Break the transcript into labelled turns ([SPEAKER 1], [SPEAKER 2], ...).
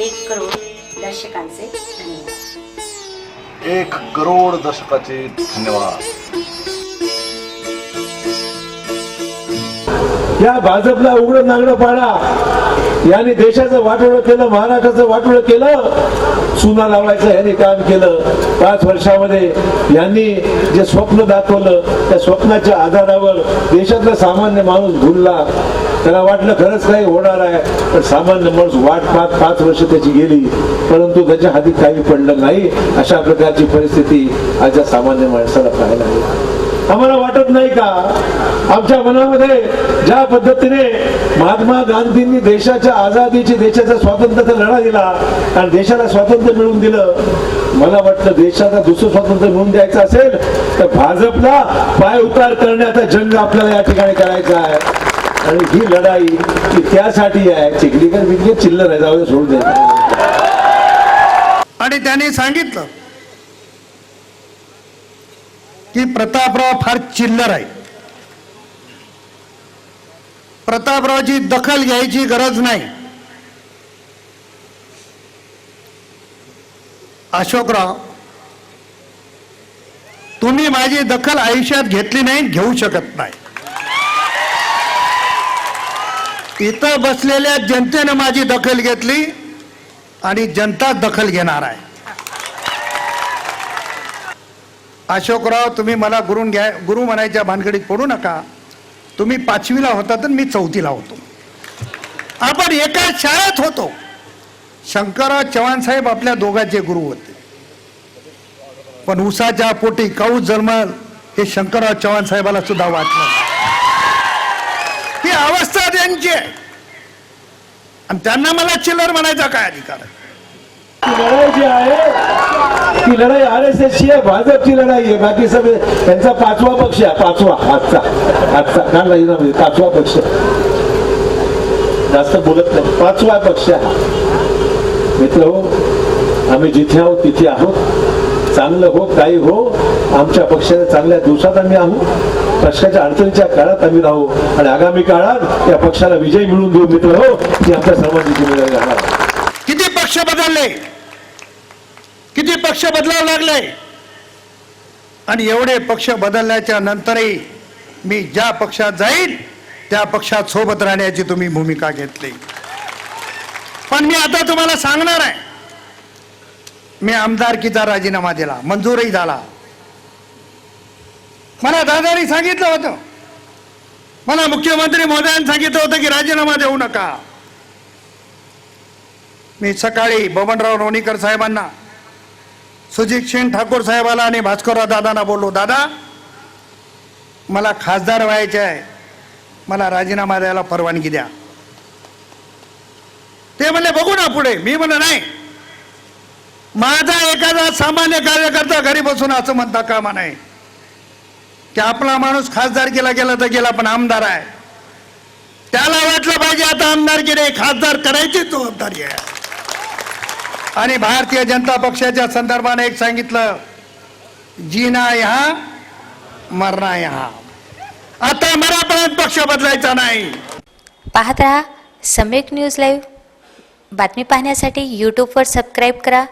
[SPEAKER 1] एक करोड दर्शकांचे धन्यवाद.
[SPEAKER 2] एक करोड दर्शकाचे धन्यवाद.
[SPEAKER 3] या भाजपला उघडं नांगडं पाडा. याने देशाचं वाटोळं केलं महाराष्ट्राचं वाटोळं केलं. चुना लावायचं यांनी काम केलं. पाच वर्षामध्ये यांनी जे स्वप्न दाखवलं त्या स्वप्नाच्या आधारावर देशातला सामान्य माणूस भुलला. त्याला वाटलं खरंच काही होणार आहे. पण सामान्य माणूस वाट पाच पाच वर्ष त्याची गेली. परंतु त्याच्या हाती काही पडलं नाही. अशा प्रकारची परिस्थिती आजच्या सामान्य माणसाला पाहायला आम्हाला वाटत नाही का? आमच्या मनामध्ये ज्या पद्धतीने महात्मा गांधींनी देशाच्या आझादीची देशाच्या स्वातंत्र्याचा लढा दिला आणि देशाला स्वातंत्र्य मिळवून दिलं मला वाटतं देशाला दुसरं स्वातंत्र्य मिळवून द्यायचं असेल तर भाजपला पाय उतार करण्याचा जंग आपल्याला या ठिकाणी करायचा आहे. आणि ही लढाई ती त्यासाठी आहे चिखलीकर बिखली चिल्लर आहे. जाऊ सोडून द्यायचं
[SPEAKER 4] आणि त्याने सांगितलं की प्रतापराव फार चिल्लर आहे. प्रतापरावची दखल घ्यायची गरज नाही. अशोकराव तुम्ही माझी दखल आयुष्यात घेतली नाही घेऊ शकत नाही. इथं बसलेल्या जनतेनं माझी दखल घेतली आणि जनता दखल घेणार आहे. अशोकराव तुम्ही मला गुरु घ्या गुरु म्हणायच्या भानगडीत पडू नका. तुम्ही पाचवीला होता तर मी चौथीला होतो. आपण एका शाळेत होतो. शंकरराव चव्हाण साहेब आपल्या दोघांचे गुरु होते. पण उसाच्या पोटी काऊ जन्मल हे शंकरराव चव्हाण साहेबाला सुद्धा वाटलं अवस्था त्यांची आहे. आणि त्यांना मला चिल्लर म्हणायचा काय अधिकार
[SPEAKER 3] लढाई जी आहे ती लढाई आर एस एसची आहे भाजपची लढाई आहे. बाकी सगळे त्यांचा पाचवा पक्ष आहे. पाचवा आजचा आजचा. काल पाचवा पक्ष. जास्त बोलत नाही. पाचवा पक्ष आहे. मित्र हो आम्ही जिथे आहोत तिथे आहोत. चांगलं हो काही हो आमच्या पक्षाच्या चांगल्या दिवसात आम्ही आहोत पक्षाच्या अडचणीच्या काळात आम्ही राहू. आणि आगामी काळात या पक्षाला विजय मिळवून देऊ मित्र हो ही आमच्या सर्वांची जिम्मेदारी राहणार
[SPEAKER 4] किती पक्ष बदलले? किती पक्ष बदलावं लागले? आणि एवढे पक्ष बदलल्याच्या नंतरही मी ज्या पक्षात जाईन त्या पक्षात सोबत राहण्याची तुम्ही भूमिका घेतली. पण मी आता तुम्हाला सांगणार आहे मी आमदारकीचा राजीनामा दिला मंजूरही झाला. मला दादानी सांगितलं होतं. मला मुख्यमंत्री मोदयांनी सांगितलं होतं की राजीनामा देऊ नका. मी सकाळी बबनराव लोणीकर साहेबांना सुजित सिंग ठाकूर साहेबाला आणि भास्करराव दादांना बोललो दादा मला खासदार व्हायचे आहे. मला राजीनामा द्यायला परवानगी द्या. ते म्हणले बघू ना पुढे. मी म्हणलं नाही. माझा एखादा सामान्य कार्यकर्ता घरी बसून असं म्हणता कामा नाही की आपला माणूस खासदार केला गेला तर गेला पण आमदार आहे. त्याला वाटलं पाहिजे आता आमदार गेले खासदार करायची जबाबदारी आहे. आणि भारतीय जनता पक्षाच्या संदर्भाने एक सांगितलं जीना यहा मरना यहा आता मरापर्यंत पक्ष बदलायचा नाही.
[SPEAKER 5] पाहत राहा सम्यक न्यूज लाईव्ह. बातमी पाहण्यासाठी यूट्यूबवर सबस्क्राईब करा.